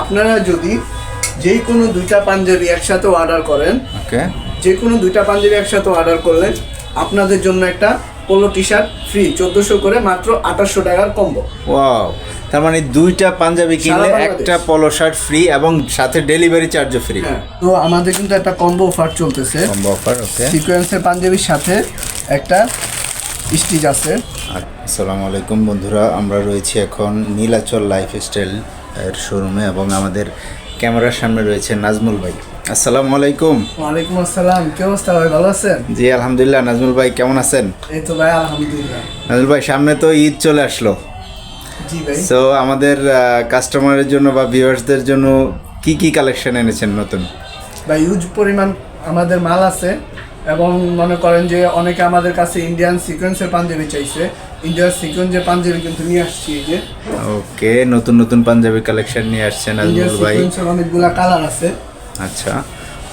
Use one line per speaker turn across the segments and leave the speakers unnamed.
আপনারা যদি যেই কোনো দুইটা পাঞ্জাবি একসাথে অর্ডার করেন
ওকে।
যে কোনো দুইটা পাঞ্জাবি একসাথে অর্ডার করলে আপনাদের জন্য একটা পোলো টি শার্ট ফ্রি চোদ্দোশো করে মাত্র আঠাশশো টাকার কম্বো
ওয়াও তার মানে দুইটা পাঞ্জাবি কিনলে
বাংলাদেশ।
একটা পলো শার্ট ফ্রি এবং সাথে ডেলিভারি চার্জও ফ্রি
তো আমাদের কিন্তু একটা কম্বো অফার চলতেছে।
কম্বো অফার ওকে
সিকোয়েন্সের পাঞ্জাবির সাথে একটা স্টিচ আছে।
আসসালামু আলাইকুম বন্ধুরা আমরা রয়েছি এখন নীলাচল লাইফস্টাইল এর শোরুমে এবং আমাদের ক্যামেরার সামনে রয়েছে নাজমুল ভাই। আসসালামু আলাইকুম।
ওয়ালাইকুম আসসালাম। কি অবস্থা ভাই? ভালো আছেন?
জি আলহামদুলিল্লাহ। নাজমুল ভাই কেমন আছেন?
এই তো ভাই আলহামদুলিল্লাহ।
নাজমুল ভাই সামনে তো ঈদ চলে আসলো।
জি ভাই।
সো আমাদের কাস্টমারের জন্য বা ভিউয়ার্সদের জন্য কি কি কালেকশন এনেছেন নতুন?
বা ইউজ পরিমাণ আমাদের মাল আছে এবং মনে করেন যে অনেকে আমাদের কাছে ইন্ডিয়ান সিকোয়েন্সের পাঞ্জাবি চাইছে। ইন্ডিয়ান সিকোয়েন্সের পাঞ্জাবি কিন্তু নিয়ে আসছি এই যে।
ওকে নতুন নতুন পাঞ্জাবি কালেকশন নিয়ে আসছেন নাজমুল ভাই।
অনেকগুলা কালার আছে।
আচ্ছা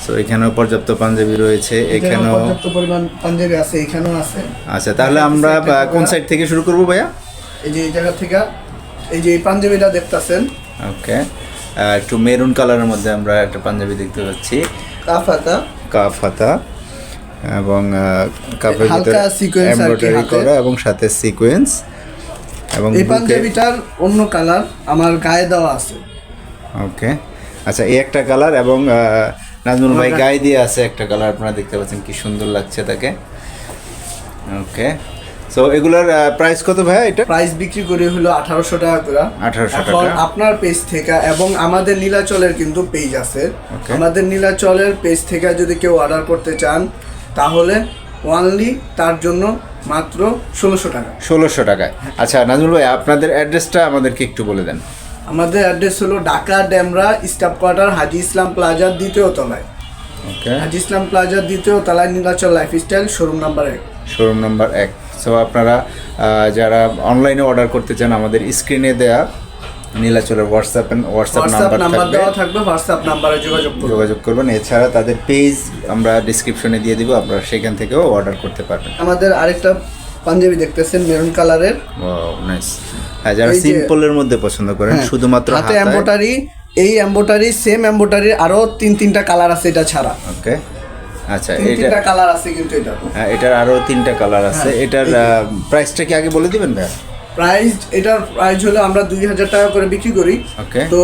সো এখানেও পর্যাপ্ত পাঞ্জাবি রয়েছে
এখানেও পর্যাপ্ত পরিমাণ পাঞ্জাবি আছে এখানেও আছে।
আচ্ছা তাহলে আমরা কোন সাইড থেকে শুরু করব ভাইয়া?
এই যে এই জায়গা থেকে এই যে এই পাঞ্জাবিটা দেখতাছেন।
ওকে একটু মেরুন কালারের মধ্যে আমরা একটা পাঞ্জাবি দেখতে পাচ্ছি।
কাফাতা।
কাফ হাতা এবং কাপের ভিতরে এমব্রয়ডারি করা এবং সাথে সিকোয়েন্স এবং
এই পাঞ্জাবিটার অন্য কালার আমার গায়ে দেওয়া আছে।
ওকে। আচ্ছা এই একটা কালার এবং নাজমুল ভাই গায়ে দিয়ে আছে একটা কালার আপনারা দেখতে পাচ্ছেন কি সুন্দর লাগছে তাকে। ওকে। সো এগুলোর প্রাইস কত ভাই এটা?
প্রাইস বিক্রি করে হলো আঠারোশো টাকা করে।
1800
এখন
টাকা।
আপনার পেজ থেকে এবং আমাদের নীলাচলের কিন্তু পেজ আছে. আমাদের নীলাচলের পেজ থেকে যদি কেউ অর্ডার করতে চান তাহলে ওয়ানলি তার জন্য মাত্র ষোলোশো টাকা।
ষোলোশো টাকায়। আচ্ছা নাজমুল ভাই আপনাদের অ্যাড্রেসটা আমাদেরকে একটু বলে দেন।
আমাদের অ্যাড্রেস হলো ঢাকা ড্যামরা স্টাফ কোয়ার্টার হাজি ইসলাম প্লাজার দ্বিতীয় তলায়।
ওকে।
হাজি ইসলাম প্লাজার দ্বিতীয় তলায় নীলাচল লাইফস্টাইল শোরুম নাম্বার এক।
শোরুম নাম্বার এক। সো আপনারা যারা অনলাইনে অর্ডার করতে চান আমাদের স্ক্রিনে দেয়া নীলাচলের হোয়াটসঅ্যাপ হোয়াটসঅ্যাপ নাম্বার
দেওয়া থাকবে হোয়াটসঅ্যাপ নাম্বারে যোগাযোগ করুন।
যোগাযোগ করবেন। এছাড়া তাদের পেজ আমরা ডিসক্রিপশনে দিয়ে দিব আপনারা সেখান থেকেও অর্ডার করতে পারবেন।
আমাদের আরেকটা পাঞ্জাবি দেখতেছেন মেরুন কালারের
নাইস হ্যাঁ যারা সিম্পলের মধ্যে পছন্দ করেন
হ্যাঁ,
শুধুমাত্র
হাতে এম্বোটারি এই এম্বোটারি সেম এম্বোটারির আরও তিন তিনটা কালার আছে এটা ছাড়া।
ওকে আচ্ছা এটা
তিনটা কালার আছে কিন্তু এটা
হ্যাঁ, এটার আরও তিনটা কালার আছে।
হ্যাঁ,
এটার প্রাইসটা কি আগে বলে দিবেন ভাই
প্রাইস এটার প্রাইস হলো আমরা দুই হাজার টাকা করে বিক্রি করি। তো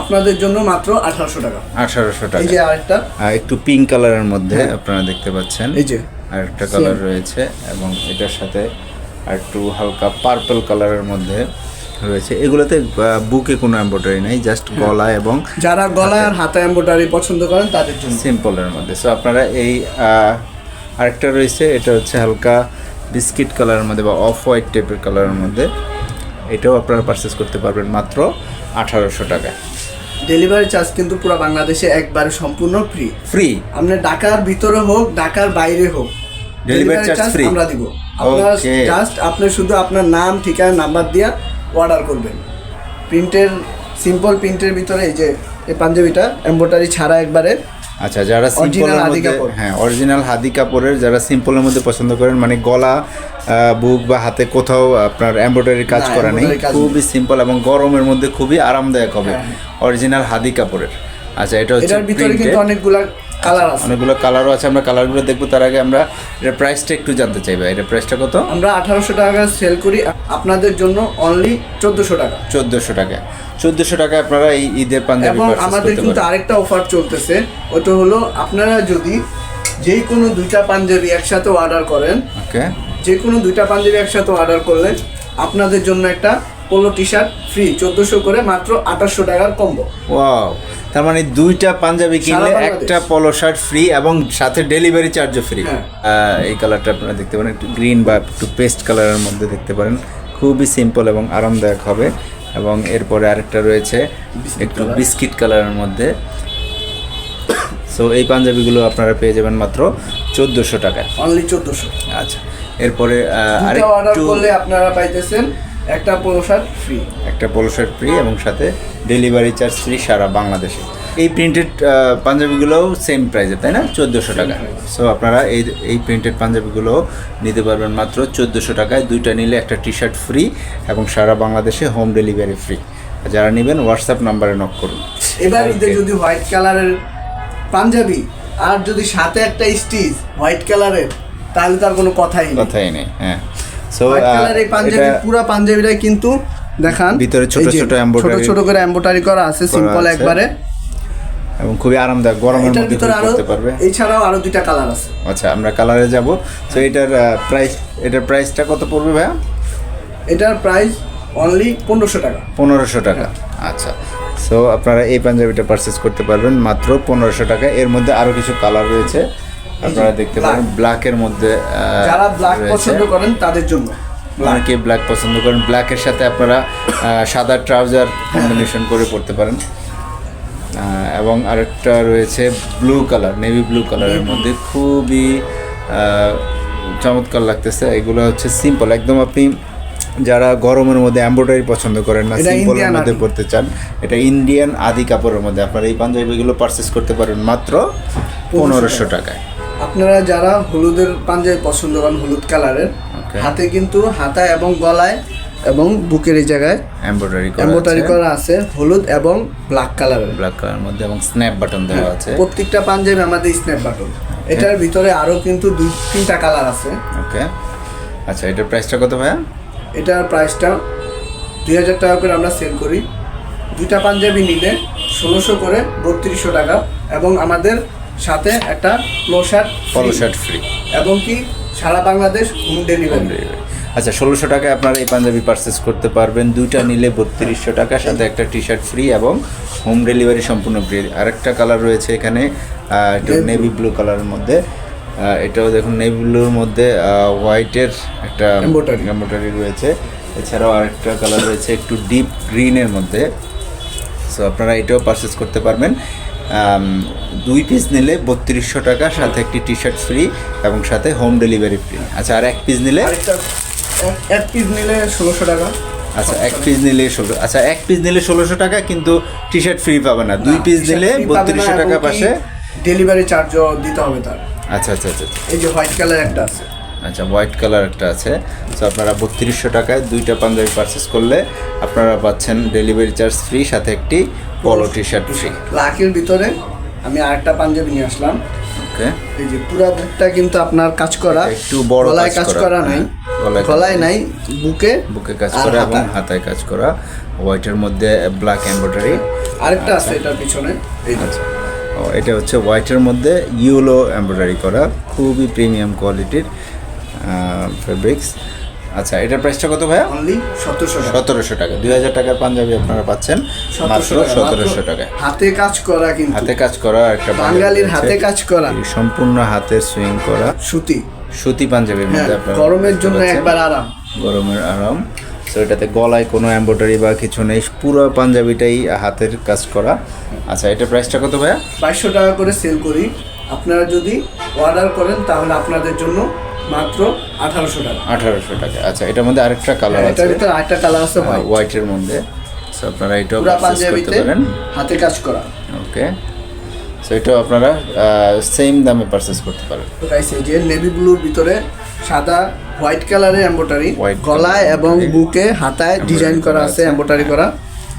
আপনাদের জন্য মাত্র আঠারোশো টাকা।
আঠারোশো টাকা।
এই যে আরেকটা।
আর একটু পিঙ্ক কালারের মধ্যে আপনারা দেখতে পাচ্ছেন।
এই যে।
আর একটা কালার রয়েছে এবং এটার সাথে আর একটু হালকা পার্পল কালারের মধ্যে রয়েছে। এগুলোতে বুকে কোনো এম্ব্রয়ডারি নেই জাস্ট গলা এবং
যারা গলায় আর হাতে এম্বোটারি পছন্দ করেন তাদের জন্য।
সিম্পলের মধ্যে। সো আপনারা এই আরেকটা রয়েছে এটা হচ্ছে হালকা বিস্কিট কালারের মধ্যে বা অফ হোয়াইট টাইপের কালারের মধ্যে এটাও আপনারা পারচেস করতে পারবেন মাত্র আঠারোশো টাকা।
ডেলিভারি চার্জ কিন্তু পুরো বাংলাদেশে একবারে সম্পূর্ণ ফ্রি
ফ্রি
আপনি ঢাকার ভিতরে হোক ঢাকার বাইরে হোক
ডেলিভারি চার্জ ফ্রি
আমরা দিব। আপনার জাস্ট আপনি শুধু আপনার নাম ঠিকানা নাম্বার দিয়া অর্ডার করবেন। প্রিন্টের সিম্পল প্রিন্টের ভিতরে এই যে এই পাঞ্জাবিটা এমব্রয়ডারি ছাড়া একবারে
আচ্ছা যারা সিম্পলের মধ্যে হ্যাঁ অরিজিনাল হাদি কাপড়ের যারা সিম্পলের মধ্যে পছন্দ করেন মানে গলা বুক বা হাতে কোথাও আপনার এমব্রয়ডারি কাজ করা নেই খুবই সিম্পল এবং গরমের মধ্যে খুবই আরামদায়ক হবে
হ্যাঁ,
অরিজিনাল হাদি কাপড়ের। আচ্ছা এটা হচ্ছে
এটার ভিতরে কিন্তু অনেকগুলা কালার আছে।
অনেকগুলো কালারও আছে আমরা কালারগুলো দেখব তার আগে আমরা এটার প্রাইসটা একটু জানতে চাইব এটার প্রাইসটা কত?
আমরা আঠারোশো টাকা সেল করি আপনাদের জন্য অনলি চোদ্দোশো টাকা।
চোদ্দোশো টাকা চোদ্দোশো টাকা আপনারা এই ঈদের পাঞ্জাবি
এবং আমাদের কিন্তু আরেকটা অফার চলতেছে ওটা হলো আপনারা যদি যেই কোনো দুইটা পাঞ্জাবি একসাথে অর্ডার করেন
ওকে
যে কোনো দুইটা পাঞ্জাবি একসাথে অর্ডার করলে আপনাদের জন্য একটা পোলো টি শার্ট ফ্রি চোদ্দোশো করে মাত্র আঠাশশো টাকার কম্বো
ওয়াও তার মানে দুইটা পাঞ্জাবি কিনলে একটা পলো শার্ট ফ্রি এবং সাথে ডেলিভারি চার্জও ফ্রি। এই কালারটা আপনারা দেখতে পারেন একটু গ্রিন বা একটু পেস্ট কালারের মধ্যে দেখতে পারেন। খুবই সিম্পল এবং আরামদায়ক হবে। এবং এরপরে আরেকটা রয়েছে একটু বিস্কিট কালারের মধ্যে। সো এই পাঞ্জাবিগুলো আপনারা পেয়ে যাবেন মাত্র চোদ্দোশো টাকায়।
অনলি চোদ্দোশো।
আচ্ছা। এরপরে আহ,
দুটা অর্ডার করলে আপনারা পাইতেছেন একটা পোলো শার্ট ফ্রি
একটা পোলো শার্ট ফ্রি এবং সাথে ডেলিভারি চার্জ ফ্রি সারা বাংলাদেশে। এই প্রিন্টেড পাঞ্জাবিগুলোও সেম প্রাইসে তাই না? চোদ্দোশো টাকা। সো আপনারা এই এই প্রিন্টেড পাঞ্জাবিগুলো নিতে পারবেন মাত্র চোদ্দোশো টাকায়। দুইটা নিলে একটা টি শার্ট ফ্রি এবং সারা বাংলাদেশে হোম ডেলিভারি ফ্রি যারা নেবেন হোয়াটসঅ্যাপ নাম্বারে নক করুন।
এবার ঈদে যদি হোয়াইট কালারের পাঞ্জাবি আর যদি সাথে একটা স্টিচ হোয়াইট কালারের তাহলে তার কোনো কথাই
কথাই নেই হ্যাঁ। সো
হোয়াইট কালার এই পাঞ্জাবি পুরো পাঞ্জাবিটাই কিন্তু দেখান।
ভিতরে ছোট ছোট
ছোট ছোট করে এমব্রয়ডারি করা আছে সিম্পল একবারে
এবং খুবই আরামদায়ক গরমের মধ্যে
আরও
করতে পারবে।
এছাড়াও আরও দুইটা কালার আছে।
আচ্ছা আমরা কালারে যাব। তো এটার প্রাইস এটার প্রাইসটা কত পড়বে ভাইয়া?
এটার প্রাইস অনলি পনেরোশো টাকা।
পনেরোশো টাকা। আচ্ছা। সো আপনারা এই পাঞ্জাবিটা পারচেস করতে পারবেন মাত্র পনেরোশো টাকা। এর মধ্যে আরও কিছু কালার রয়েছে। আপনারা দেখতে। পারেন ব্ল্যাকের মধ্যে
যারা ব্ল্যাক। পছন্দ করেন তাদের জন্য
অনেকে ব্ল্যাক পছন্দ করেন। ব্ল্যাকের সাথে আপনারা সাদা ট্রাউজার কম্বিনেশন করে পড়তে পারেন। এবং আরেকটা রয়েছে ব্লু কালার নেভি ব্লু কালারের মধ্যে খুবই চমৎকার লাগতেছে। এগুলো হচ্ছে সিম্পল একদম আপনি যারা গরমের মধ্যে এমব্রয়ডারি পছন্দ করেন না সিম্পলের মধ্যে পড়তে চান এটা ইন্ডিয়ান আদি কাপড়ের মধ্যে। আপনারা এই পাঞ্জাবিগুলো পারচেস করতে পারেন মাত্র পনেরোশো টাকায়।
আপনারা যারা হলুদের পাঞ্জাবি পছন্দ করেন হলুদ কালারের. হাতে কিন্তু হাতা এবং গলায় এবং বুকের এই জায়গায়
এমব্রয়ডারি করা
এমব্রয়ডারি করা আছে হলুদ এবং ব্ল্যাক কালারের।
ব্ল্যাক কালার মধ্যে এবং স্ন্যাপ বাটন দেওয়া আছে।
প্রত্যেকটা পাঞ্জাবি আমাদের স্ন্যাপ বাটন এটার ভিতরে আরও কিন্তু দুই তিনটা কালার আছে।
ওকে আচ্ছা এটার প্রাইসটা কত ভাইয়া?
এটার প্রাইসটা দুই হাজার টাকা করে আমরা সেল করি। দুইটা পাঞ্জাবি নিলে ষোলোশো করে বত্রিশশো টাকা এবং আমাদের সাথে একটা polo shirt
polo shirt free
এবং কি সারা বাংলাদেশ হোম ডেলিভারি
আচ্ছা ষোলোশো টাকায় আপনারা এই পাঞ্জাবি পারচেস করতে পারবেন। দুইটা নিলে বত্রিশশো টাকা সাথে একটা টি শার্ট ফ্রি এবং হোম ডেলিভারি সম্পূর্ণ ফ্রি আরেকটা কালার রয়েছে এখানে নেভি ব্লু কালারের মধ্যে। এটাও দেখুন নেভি ব্লুর মধ্যে হোয়াইটের একটা। এম্বোটারি রয়েছে। এছাড়াও আরেকটা কালার রয়েছে একটু ডিপ গ্রিনের মধ্যে। সো আপনারা এটাও পারচেস করতে পারবেন। দুই পিস নিলে বত্রিশশো টাকা সাথে একটি টি শার্ট ফ্রি এবং সাথে হোম ডেলিভারি ফ্রি আচ্ছা আর এক পিস নিলে?
এক- পিস নিলে ষোলোশো টাকা।
আচ্ছা এক পিস নিলে ষোলো আচ্ছা এক পিস নিলে ষোলোশো টাকা কিন্তু টি শার্ট ফ্রি পাবে না। দুই পিস নিলে বত্রিশশো টাকা পাশে।
ডেলিভারি চার্জও দিতে হবে তার।
আচ্ছা আচ্ছা আচ্ছা আচ্ছা।
এই যে হোয়াইট কালার একটা আছে।
আচ্ছা হোয়াইট কালার একটা আছে। সো আপনারা বত্রিশশো টাকায় দুইটা পাঞ্জাবি পারচেস করলে আপনারা পাচ্ছেন ডেলিভারি চার্জ ফ্রি সাথে একটি পলো টি শার্ট ফ্রি
লাখের ভিতরে আমি আরেকটা পাঞ্জাবি নিয়ে আসলাম।
ওকে
এই যে পুরো বুকটা কিন্তু আপনার কাজ করা।
একটু বড়
গলায়
কাজ করা,
করা নাই।
হ্যাঁ, গলায়
নাই বুকে
বুকে কাজ করা এবং
হাতায়।
কাজ করা। হোয়াইটের মধ্যে ব্ল্যাক এমব্রয়ডারি
আরেকটা আছে এটার পিছনে। এই।
আচ্ছা। ও এটা হচ্ছে হোয়াইটের মধ্যে ইউলো এমব্রয়ডারি করা। খুবই প্রিমিয়াম কোয়ালিটির ফেব্রিক্স আচ্ছা এটার প্রাইসটা কত ভাইয়া?
অনলি সতেরোশো
সতেরোশো টাকা। দুই হাজার টাকার পাঞ্জাবি আপনারা পাচ্ছেন। মাত্র
সতেরোশো টাকা হাতে কাজ করা কিন্তু।
হাতে কাজ করা একটা
বাঙালির হাতে কাজ করা।
সম্পূর্ণ হাতে সুইং করা।
সুতি।
সুতি পাঞ্জাবির
হ্যাঁ
মধ্যে আপনারা
গরমের জন্য একবার আরাম।
গরমের আরাম। তো এটাতে গলায় কোনো এমব্রয়ডারি বা কিছু নেই। পুরো পাঞ্জাবিটাই হাতের কাজ করা। আচ্ছা এটার প্রাইসটা কত ভাইয়া?
বাইশশো টাকা করে সেল করি। আপনারা যদি অর্ডার করেন তাহলে আপনাদের জন্য মাত্র আঠারোশো টাকা।
আঠারোশো টাকা। আচ্ছা এটার মধ্যে আরেকটা কালার
হ্যাঁ,
আছে
এটার ভিতরে আরেকটা কালার আছে হোয়াইট
হোয়াইটের মধ্যে। সো আপনারা এটাও
পুরা
পারচেস করতে পারেন।
হাতে কাজ করা।
ওকে সো এটাও আপনারা সেম দামে পারচেস করতে পারেন।
তো guys, এই যে নেভি ব্লুর ভিতরে সাদা হোয়াইট কালারের এমব্রয়ডারি গলায় এবং বুকে হাতায় ডিজাইন করা আছে এমব্রয়ডারি করা।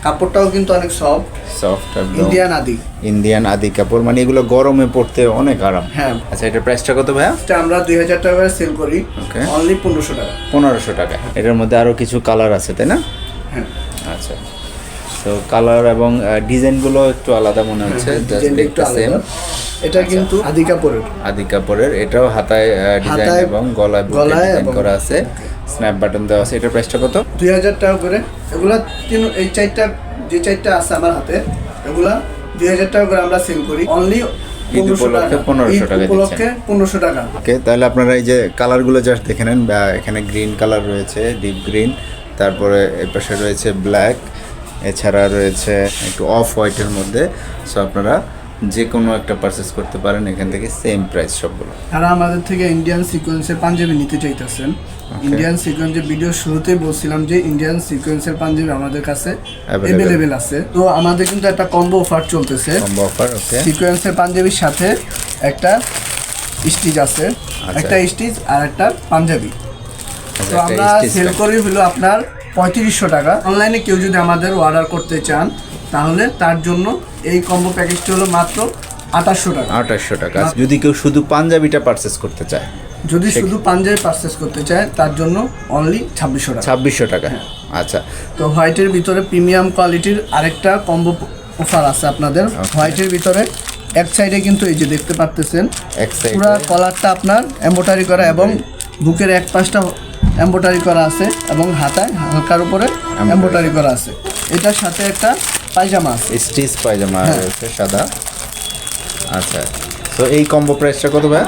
কাপড়টাও কিন্তু অনেক সফট
সফট
ইন্ডিয়ান আদি।
ইন্ডিয়ান আদি কাপড় মানে এগুলো গরমে পড়তে অনেক আরাম।
হ্যাঁ।
আচ্ছা এটা প্রাইসটা কত ভাইয়া?
এটা আমরা দুই হাজার টাকা সেল করি।
ওকে
অনলি পনেরোশো টাকা।
পনেরোশো টাকা। এটার মধ্যে আরও কিছু কালার আছে তাই না?
হ্যাঁ।
আচ্ছা। তো কালার এবং ডিজাইনগুলো একটু আলাদা মনে হচ্ছে জাস্ট
ডিজাইনটা একটু
দেখতে সেম
আলাদা। এটা কিন্তু আদি কাপড়ের
আদি কাপড়ের এটাও হাতায় ডিজাইন এবং গলায়
গলায়
করা আছে। স্ন্যাপ বাটন দেওয়া আছে। এটার প্রাইসটা কত?
দুই হাজার টাকা করে। এগুলা তিন এই চারটা যে চারটা আছে আমার হাতে এগুলা দুই হাজার টাকা করে আমরা সেল করি। অনলি
ঈদ উপলক্ষে 1500 টাকা
উপলক্ষে পনেরোশো টাকা।
ওকে তাহলে আপনারা এই যে কালারগুলো জাস্ট দেখে নেন। এখানে গ্রিন কালার রয়েছে ডিপ গ্রিন তারপরে পাশে রয়েছে ব্ল্যাক এছাড়া রয়েছে একটু অফ হোয়াইটের মধ্যে। সো আপনারা যে কোনো একটা পারচেস করতে পারেন এখান থেকে সেম প্রাইস সবগুলো।
তারা আমাদের থেকে ইন্ডিয়ান সিকোয়েন্সের পাঞ্জাবি নিতে চাইতেছেন। ইন্ডিয়ান সিকোয়েন্সের ভিডিও শুরুতেই বলছিলাম যে ইন্ডিয়ান সিকোয়েন্সের পাঞ্জাবি আমাদের কাছে. অ্যাভেলেবেল আছে। তো আমাদের কিন্তু একটা কম্বো অফার চলতেছে।
কম্বো অফার ওকে
সিকোয়েন্সের পাঞ্জাবির সাথে একটা স্টিচ আছে।
আচ্ছা।
একটা স্টিচ আর একটা পাঞ্জাবি তো
আচ্ছা,
আমরা সেল। করি হলো আপনার পঁয়ত্রিশশো টাকা। অনলাইনে কেউ যদি আমাদের অর্ডার করতে চান তাহলে তার জন্য এই কম্বো প্যাকেজটি হলো মাত্র আঠাশশো টাকা।
আঠাশশো টাকা। যদি কেউ শুধু পাঞ্জাবিটা পারচেস করতে চায়
যদি শুধু পাঞ্জাবি পারচেস করতে চায় তার জন্য অনলি ছাব্বিশশো টাকা।
ছাব্বিশশো টাকা। আচ্ছা।
তো হোয়াইটের ভিতরে প্রিমিয়াম কোয়ালিটির আরেকটা কম্বো অফার আছে আপনাদের। হোয়াইটের ভিতরে এক সাইডে কিন্তু এই যে দেখতে পারতেছেন
এক সাইড
পুরো কলারটা আপনার এম্বোটারি করা এবং বুকের এক পাশটা এম্বোটারি করা আছে এবং হাতায় হালকার উপরে এম্বোটারি করা আছে। এটার সাথে একটা পায়জামা
স্টিচ পায়জামা। রয়েছে সাদা। আচ্ছা তো এই কম্বো প্রাইসটা কত ভাই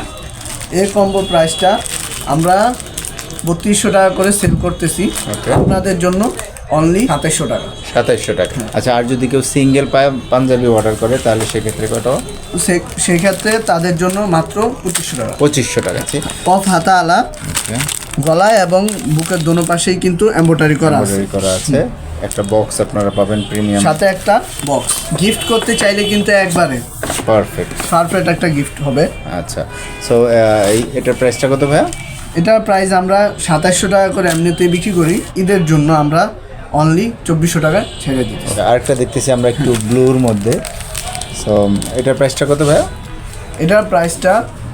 এই কম্বো প্রাইসটা আমরা বত্রিশশো টাকা করে সেল করতেছি. আপনাদের জন্য অনলি সাতাইশশো টাকা।
সাতাইশশো টাকা।
হ্যাঁ।
আচ্ছা আর যদি কেউ সিঙ্গেল পাঞ্জাবি অর্ডার করে তাহলে সেক্ষেত্রে কত?
সে- সেই ক্ষেত্রে তাদের জন্য মাত্র পঁচিশশো টাকা।
পঁচিশশো টাকা
পফ হাতা আলা. গলায় এবং বুকের দোনো পাশেই কিন্তু এম্বোটারি করা আছে।
করা আছে। একটা বক্স আপনারা পাবেন প্রিমিয়াম
সাথে একটা বক্স গিফট করতে চাইলে কিন্তু একবারে।
পারফেক্ট
পারফেক্ট একটা গিফট হবে।
আচ্ছা। সো এই এটার প্রাইসটা কত ভাইয়া?
এটার প্রাইস আমরা সাতাশশো টাকা করে এমনিতেই বিক্রি করি। ঈদের জন্য আমরা অনলি চব্বিশশো টাকা ছেড়ে দিই
Okay, আরেকটা দেখতেছি আমরা একটু ব্লুর মধ্যে। সো এটার প্রাইসটা কত ভাইয়া?
এটার প্রাইসটা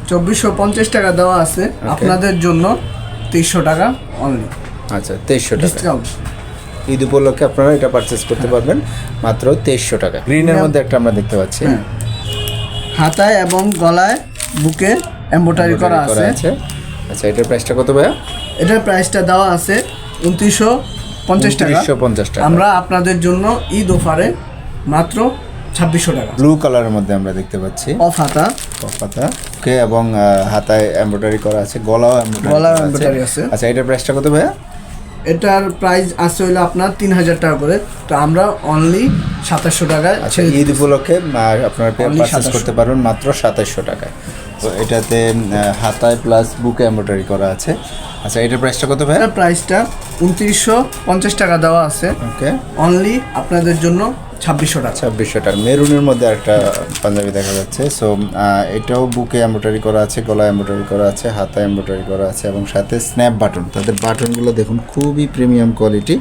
চব্বিশশো পঞ্চাশ টাকা দেওয়া আছে আপনাদের জন্য। তেইশশো টাকা অনলি
আচ্ছা তেইশশো টাকা।
ডিসকাউন্ট
ঈদ উপলক্ষে আপনারা এটা পারচেস করতে পারবেন মাত্র তেইশশো টাকা। গ্রিনের মধ্যে একটা আমরা দেখতে পাচ্ছি।
হ্যাঁ। হাতায় এবং গলায় বুকে এম্বোটারি করা আছে।
আচ্ছা এটার প্রাইসটা কত ভাইয়া?
এটার প্রাইসটা দেওয়া আছে উনত্রিশশো পঞ্চাশ টাকা।
পঞ্চাশ টাকা।
আমরা আপনাদের জন্য ঈদ অফারে মাত্র ছাব্বিশশো টাকা।
ব্লু কালারের মধ্যে আমরা দেখতে পাচ্ছি।
অফ হাতা।
পাতা ওকে এবং হাতায় এমব্রয়ডারি করা আছে গলাও এমব্রয়ডারি
গলাও embroidery আছে।
আচ্ছা এটার প্রাইসটা কত ভাইয়া?
এটার প্রাইস আছে হইল আপনার তিন হাজার টাকা করে। তো আমরা অনলি সাতাশশো টাকায়
আচ্ছা ঈদ উপলক্ষে আপনারা পারচেস করতে পারবেন মাত্র সাতাশশো টাকায়। তো এটাতে হাতায় প্লাস বুকে এমব্রয়ডারি করা আছে। আচ্ছা এটার প্রাইসটা কত ভাইয়া?
প্রাইসটা উনত্রিশশো পঞ্চাশ টাকা দেওয়া আছে।
ওকে।
অনলি আপনাদের জন্য ছাব্বিশশো টাকা
ছাব্বিশশো টাকা মেরুনের মধ্যে একটা পাঞ্জাবি দেখা যাচ্ছে। সো এটাও বুকে এমব্রয়ডারি করা আছে গলা এমব্রয়ডারি করা আছে হাতা এমব্রয়ডারি করা আছে এবং সাথে স্ন্যাপ বাটন তাদের বাটনগুলো দেখুন খুবই প্রিমিয়াম কোয়ালিটি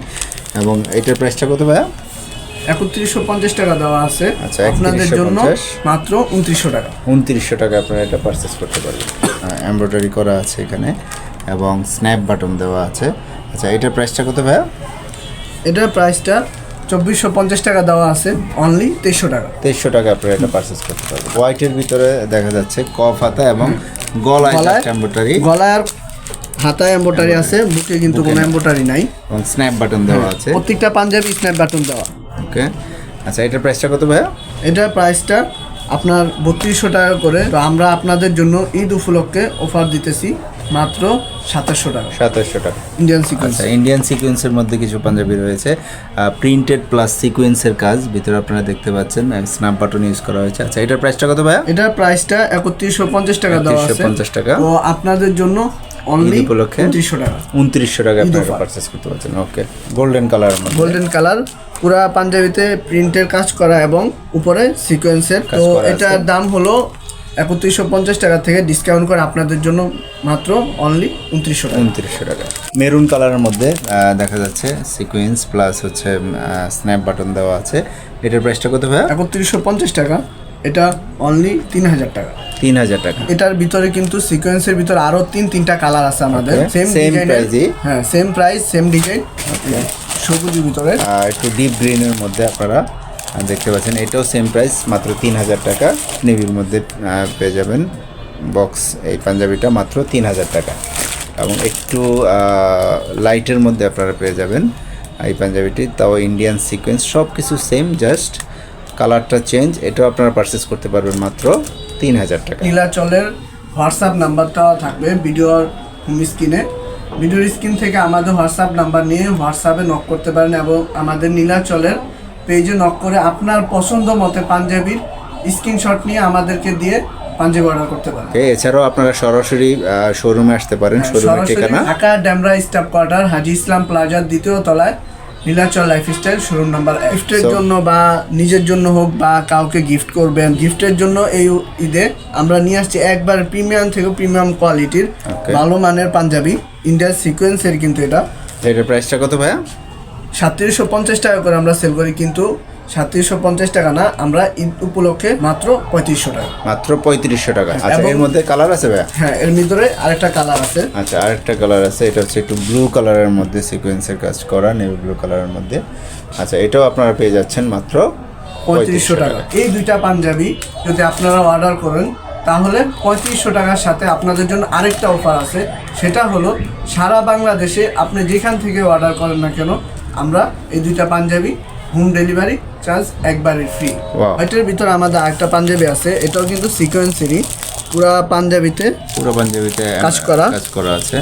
এবং এটার প্রাইসটা কত ভাইয়া?
একত্রিশশো পঞ্চাশ টাকা দেওয়া আছে।
আচ্ছা,
আপনাদের জন্য মাত্র উনত্রিশশো টাকা।
উনত্রিশশো টাকা আপনারা এটা পারচেস করতে পারবেন। এমব্রয়ডারি করা আছে এখানে এবং স্ন্যাপ বাটন দেওয়া আছে। আচ্ছা এটার প্রাইসটা কত ভাইয়া?
এটার প্রাইসটা চব্বিশশো পঞ্চাশ টাকা দেওয়া আছে অনলি তেইশশো টাকা।
তেইশশো টাকা আপনারা এটা পারচেস করতে পারবেন। হোয়াইটের ভিতরে দেখা যাচ্ছে কফ হাতা এবং গলায় এমব্রয়ডারি
গলায় আর হাতায় এম্বোটারি আছে বুকে কিন্তু কোনো এম্বোটারি নাই।
এবং স্ন্যাপ বাটন দেওয়া আছে।
প্রত্যেকটা পাঞ্জাবি স্ন্যাপ বাটন দেওয়া।
ওকে আচ্ছা এটার প্রাইসটা কত ভাইয়া?
এটার প্রাইসটা আপনার বত্রিশশো টাকা করে। তো আমরা আপনাদের জন্য ঈদ উপলক্ষে অফার দিতেছি। মাত্র সাতাশশো টাকা।
সাতাশশো টাকা।
ইন্ডিয়ান সিকোয়েন্স
ইন্ডিয়ান সিকোয়েন্সের মধ্যে কিছু পাঞ্জাবি রয়েছে। প্রিন্টেড প্লাস সিকোয়েন্সের কাজ ভিতরে আপনারা দেখতে পাচ্ছেন স্ন্যাপ বাটন ইউজ করা হয়েছে। আচ্ছা এটার প্রাইসটা কত ভাইয়া?
এটার প্রাইসটা একত্রিশশো পঞ্চাশ টাকা দেওয়া আছে।
3150 টাকা।
তো আপনাদের জন্য অনলি
উপলক্ষে?
উনত্রিশশো টাকা।
উনত্রিশশো টাকা আপনারা পারচেস করতে পারছেন। Okay golden colour
golden colour পুরা পাঞ্জাবিতে প্রিন্টের কাজ করা এবং উপরে সিকোয়েন্সের তো এটার দাম হলো একত্রিশশো পঞ্চাশ টাকা থেকে ডিসকাউন্ট করে আপনাদের জন্য মাত্র অনলি উনত্রিশশো টাকা।
উনত্রিশশো টাকা। মেরুন কালারের মধ্যে দেখা যাচ্ছে সিকুয়েন্স প্লাস হচ্ছে স্ন্যাপ বাটন দেওয়া আছে। এটার প্রাইসটা কত ভাইয়া?
একত্রিশশো পঞ্চাশ টাকা এটা অনলি তিন হাজার টাকা।
তিন হাজার টাকা।
এটার ভিতরে কিন্তু সিকোয়েন্সের ভিতরে আরও তিন তিনটা কালার আছে আমাদের। সেম
same
ডিজাইন
price ই?
হ্যাঁ সেম প্রাইস সেম ডিজাইন সবুজের ভিতরে।
একটু ডিপ গ্রিনের মধ্যে আপনারা দেখতে পাচ্ছেন, এটাও সেম প্রাইস মাত্র তিন হাজার টাকা। নেভির মধ্যে পেয়ে যাবেন বক্স এই পাঞ্জাবিটা মাত্র তিন হাজার টাকা। এবং একটু লাইটের মধ্যে আপনারা পেয়ে যাবেন এই পাঞ্জাবিটি, তাও ইন্ডিয়ান সিকোয়েন্স সব কিছু সেম জাস্ট কালারটা চেঞ্জ এটাও আপনারা পারচেস করতে পারবেন মাত্র তিন হাজার টাকা
নীলাচলের হোয়াটসঅ্যাপ নাম্বারটা থাকবে ভিডিওর হোম স্ক্রিনে ভিডিওর স্ক্রিন থেকে আমাদের হোয়াটসঅ্যাপ নাম্বার নিয়ে হোয়াটসঅ্যাপে নক করতে পারেন এবং আমাদের নীলাচলের পেজে নক করে আপনার পছন্দ মতে পাঞ্জাবির স্ক্রিনশট নিয়ে আমাদেরকে দিয়ে পাঞ্জাবি অর্ডার করতে পারেন।
এছাড়াও আপনারা সরাসরি শোরুমে আসতে পারেন শোরুমের
হ্যাঁ,
ঠিকানা।
ঢাকা ড্যামরা স্টাফ কোয়ার্টার হাজি ইসলাম প্লাজার দ্বিতীয় তলায় নীলাচল লাইফস্টাইল শোরুম নাম্বার গিফটের জন্য বা নিজের জন্য হোক বা কাউকে গিফট করবেন গিফটের জন্য এই ঈদে আমরা নিয়ে আসছি একবার প্রিমিয়াম থেকে প্রিমিয়াম কোয়ালিটির ভালো মানের পাঞ্জাবি। ইন্ডিয়ান সিকোয়েন্সের কিন্তু এটা।
এটার প্রাইসটা কত ভাইয়া?
সাতত্রিশশো পঞ্চাশ টাকা করে আমরা সেল করি কিন্তু সাতত্রিশশো পঞ্চাশ টাকা না আমরা ঈদ উপলক্ষে মাত্র পঁয়ত্রিশশো টাকা।
মাত্র পঁয়ত্রিশশো টাকা। আচ্ছা এর মধ্যে কালার আছে ভাইয়া?
হ্যাঁ এর ভিতরে আরেকটা কালার আছে।
আচ্ছা আরেকটা কালার আছে এটা হচ্ছে একটু ব্লু কালারের মধ্যে সিকোয়েন্সের কাজ করা নেভি ব্লু কালারের মধ্যে। আচ্ছা এটাও আপনারা পেয়ে যাচ্ছেন মাত্র
পঁয়ত্রিশশো টাকা। এই দুইটা পাঞ্জাবি যদি আপনারা অর্ডার করেন তাহলে পঁয়ত্রিশশো টাকার সাথে আপনাদের জন্য আরেকটা অফার আছে। সেটা হলো সারা বাংলাদেশে আপনি যেখান থেকে অর্ডার করেন না কেন আমরা এই দুইটা পাঞ্জাবি হোম ডেলিভারি চার্জ একবারই ফ্রি. এটার ভিতরে আমাদের আরেকটা পাঞ্জাবি আছে এটাও কিন্তু সিকোয়েন্সেরই পুরা পাঞ্জাবিতে
পুরো পাঞ্জাবিতে
কাজ করা।
কাজ করা আছে।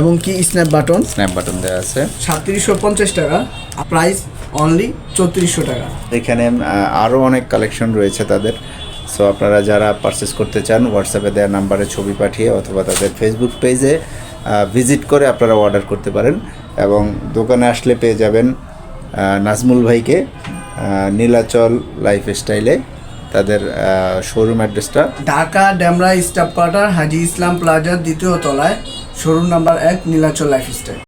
এবং কি স্ন্যাপ বাটন
স্ন্যাপ বাটন দেওয়া আছে।
সাতত্রিশশো পঞ্চাশ টাকা প্রাইস অনলি চৌত্রিশশো টাকা।
এখানে আরও অনেক কালেকশন রয়েছে তাদের। সো আপনারা যারা পারচেস করতে চান হোয়াটসঅ্যাপে দেওয়া নাম্বারে ছবি পাঠিয়ে অথবা তাদের ফেসবুক পেজে ভিজিট করে আপনারা অর্ডার করতে পারেন এবং দোকানে আসলে পেয়ে যাবেন নাজমুল ভাইকে নীলাচল লাইফ স্টাইলে তাদের শোরুম অ্যাড্রেসটা
ঢাকা ড্যামরা স্টাফ কোয়ার্টার, হাজি ইসলাম প্লাজার দ্বিতীয় তলায় শোরুম নাম্বার এক, নীলাচল লাইফস্টাইল